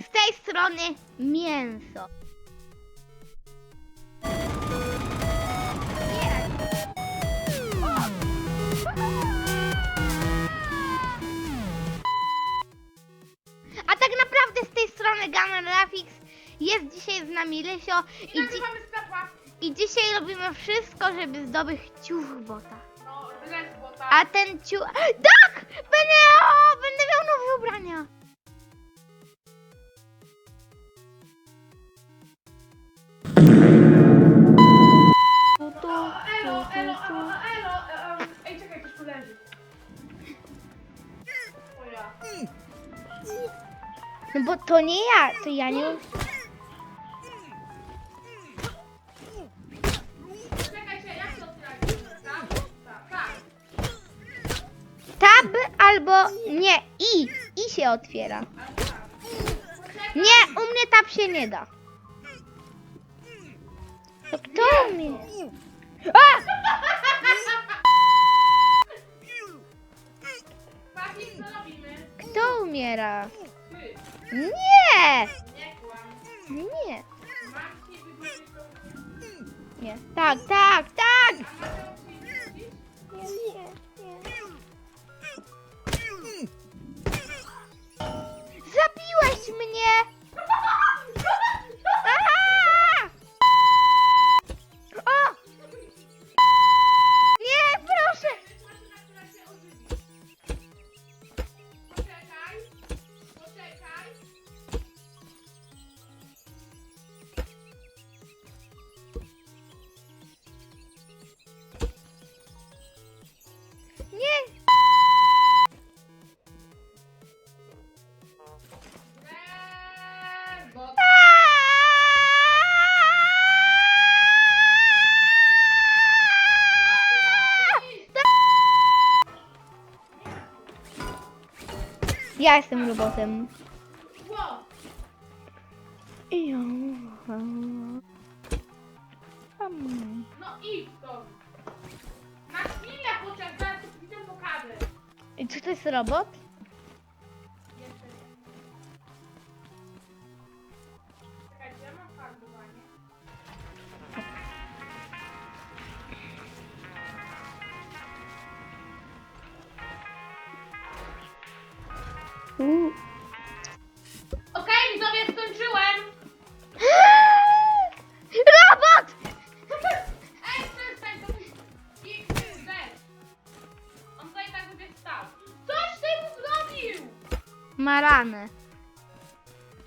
Z tej strony mięso. A tak naprawdę z tej strony Gamer Graphics jest dzisiaj z nami Lysio i, dzi- z kapła. i dzisiaj robimy wszystko, żeby zdobyć ciuchbota. No, lesbo, tak. A ten ciu... Tak! Będę, o, będę miał nowe ubrania. No bo to nie ja, to ja nie... Tak? Tab albo nie, i, i się otwiera. Nie, u mnie tab się nie da. To kto umie? A! Nie! nie. Nie. Tak, tak, Ja jestem robotem. No idź to. Na chwilę poczekaj, zaraz ci widzę pokażę. I czy to jest robot? U. Okej, widzowie, skończyłem. Robot! Ej, przestań, to. XZ. On tutaj tak sobie stał. Coś ty mu zrobił! Ma ranę.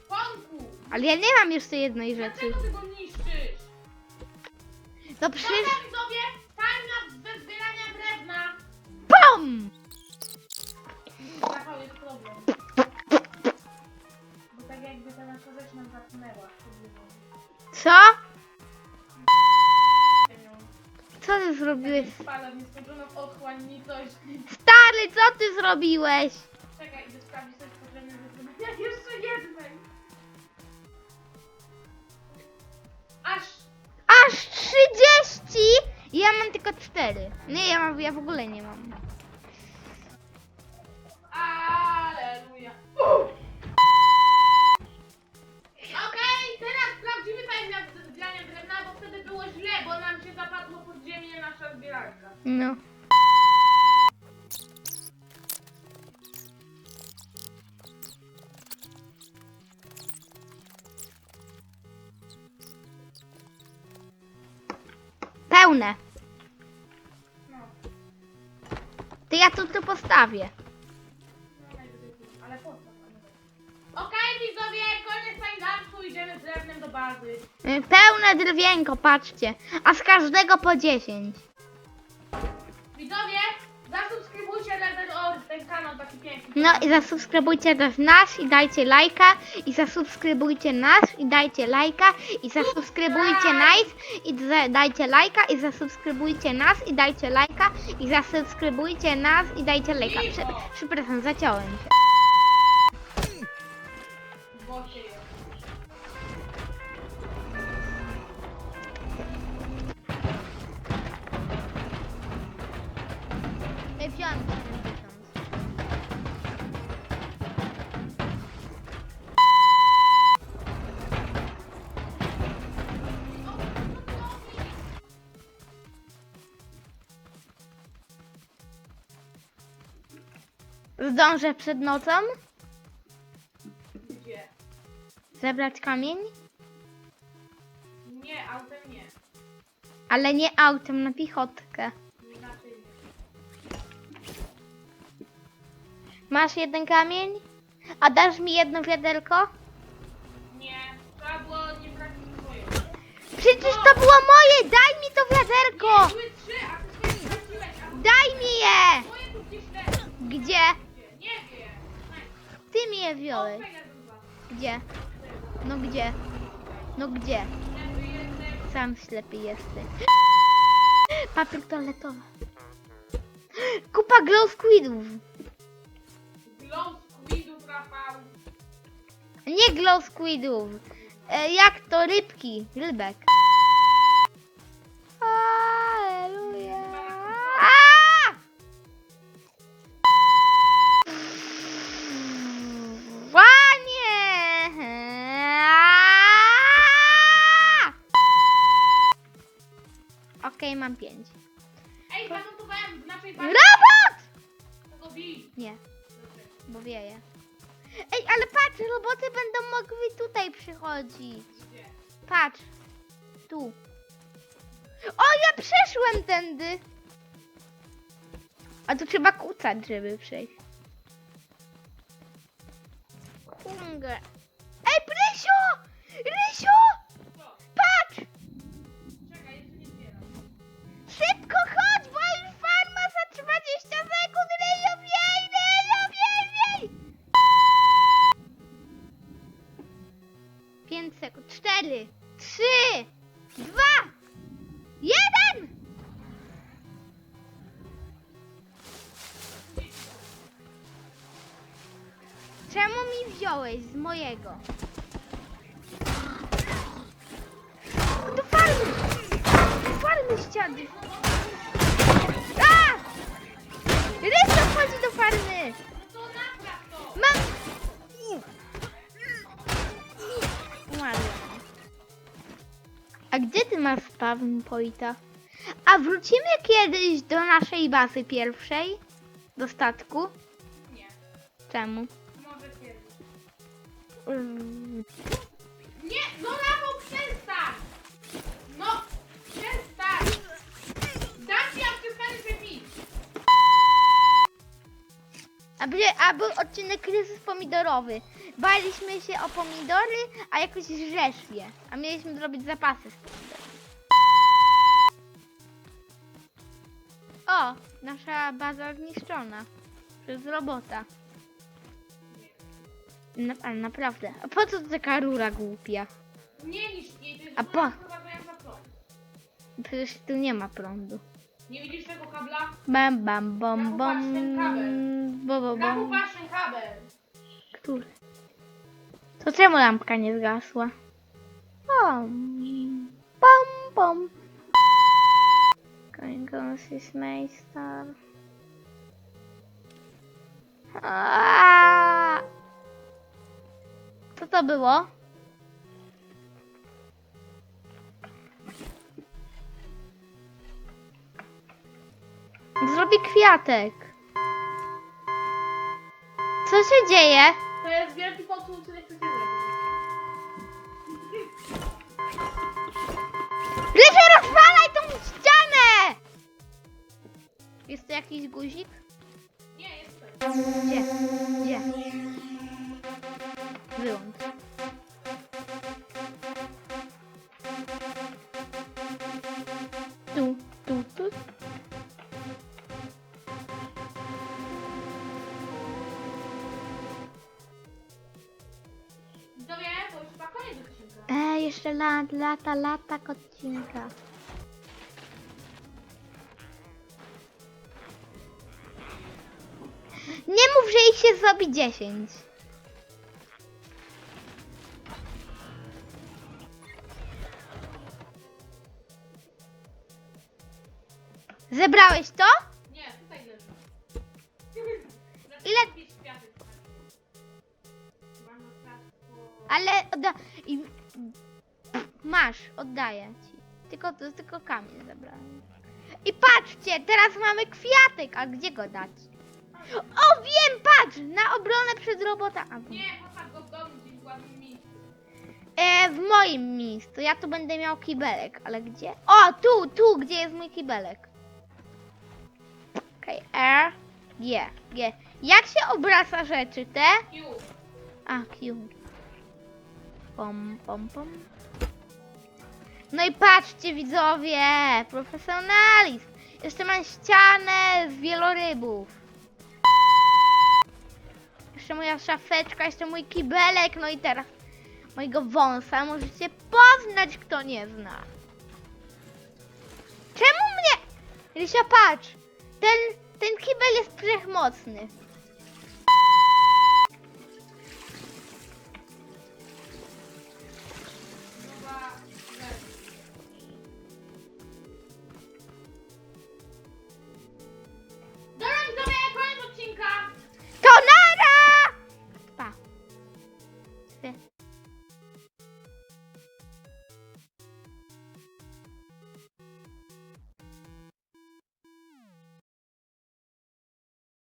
Ponku! Ale ja nie mam jeszcze jednej rzeczy. Dlaczego ty go niszczysz? To Dobra, przecież... Spada otchłań, coś. Stary, co ty zrobiłeś? Czekaj, idę sprawdzić coś potrzebne do zrobienia jeszcze jednej. Aż Aż 30! Ja mam tylko 4. Nie, ja, mam, ja w ogóle nie mam. No. Pełne. To ja tu to postawię. tu, ale po co? Okej, widzowie, koniec timelapsu, idziemy z drewnem do bazy. Y, Pełne drwienko, patrzcie. A z każdego po 10. Widzowie, zasubskrybujcie Level Or, ten kanał taki piękny. No i zasubskrybujcie też nas i dajcie lajka. I zasubskrybujcie nas i dajcie lajka. I zasubskrybujcie nas i za- dajcie lajka. I zasubskrybujcie nas i dajcie lajka. I zasubskrybujcie nas i dajcie lajka. Prze- Przepraszam, zaciąłem się. Zdążę przed nocą Gdzie? zebrać kamień? Nie, autem nie. Ale nie autem, na piechotkę. Inaczej nie. Masz jeden kamień? A dasz mi jedno wiaderko? Nie, trzeba było nie brać swojego. Przecież to było moje! Daj mi to wiaderko! Były trzy, a ty swoje wróciłeś, a Daj mi je! moje tu gdzieś leży. Gdzie? Nie wziąłeś. Gdzie? No gdzie? No gdzie? Sam ślepy jesteś. Papier toaletowy. Kupa glow squidów. Glow squidów, Rafał. Nie glow squidów. E, jak to rybki? Rybek. Mam pięć. Ej, zanotowałem w naszej bazie. Robot! Kogo bij? Nie, bo wieje. Ej, ale patrz, roboty będą mogły tutaj przychodzić. Gdzie? Patrz. Tu. O, ja przeszłem tędy. A tu trzeba kucać, żeby przejść. Hunger. Czemu mi wziąłeś z mojego? Do farmy! Do farmy ściany! A! Rysto wchodzi do farmy! Mam! Umarłem. A gdzie ty masz spawn poita? A wrócimy kiedyś do naszej bazy pierwszej? Do statku? Nie, Czemu? Nie, no Rafał, przestań! No, przestań! Dam ci, a przestaniesz mnie bić! A, był odcinek kryzys pomidorowy. Baliśmy się o pomidory, a jakoś żresz je. A mieliśmy zrobić zapasy z pomidorów. O, nasza baza zniszczona. Przez robota. Na, ale naprawdę. A po co taka rura głupia? Nie niż jej, to jest A po- prąd. Przecież tu nie ma prądu. Nie widzisz tego kabla? Bam, bam, bom, bom. ten kabel. Bo, bo, bom. patrz ten kabel! Który? To czemu lampka nie zgasła? Bom, bom, bom. Kończący Meister. Aaaa! To było? Zrobię kwiatek. Co się dzieje? To jest wielki potwór, który zrobić. Lepiej rozwalaj tą ścianę! Jest tu jakiś guzik? Nie, jest to. Gdzie? Gdzie? Wyłącz. Tu, tu, tu. Widzowie, to już chyba koniec odcinka. E, jeszcze lat, lata, lata kocinka. Nie mów, że ich się zrobi 10. Zebrałeś to? Nie, tutaj leży. Ile-. Ale odda... i... Masz, oddaję ci. Tylko, tylko kamień zebrałem. I patrzcie, teraz mamy kwiatek, a gdzie go dać? O, wiem, patrz! Na obronę przed robota. A, Nie, posadź go w domu gdzieś w ładnym miejscu. E, w moim miejscu. Ja tu będę miał kibelek, ale gdzie? O, tu, tu, gdzie jest mój kibelek. Okej, R, G, G. Jak się obraca rzeczy te? Q. A, Q. Pom, pom, pom. No i patrzcie widzowie, profesjonalizm. Jeszcze mam ścianę z wielorybów. Jeszcze moja szafeczka, jeszcze mój kibelek, no i teraz mojego wąsa możecie poznać, kto nie zna. Czemu mnie... Rysia, patrz, ten, ten kibel jest wszechmocny.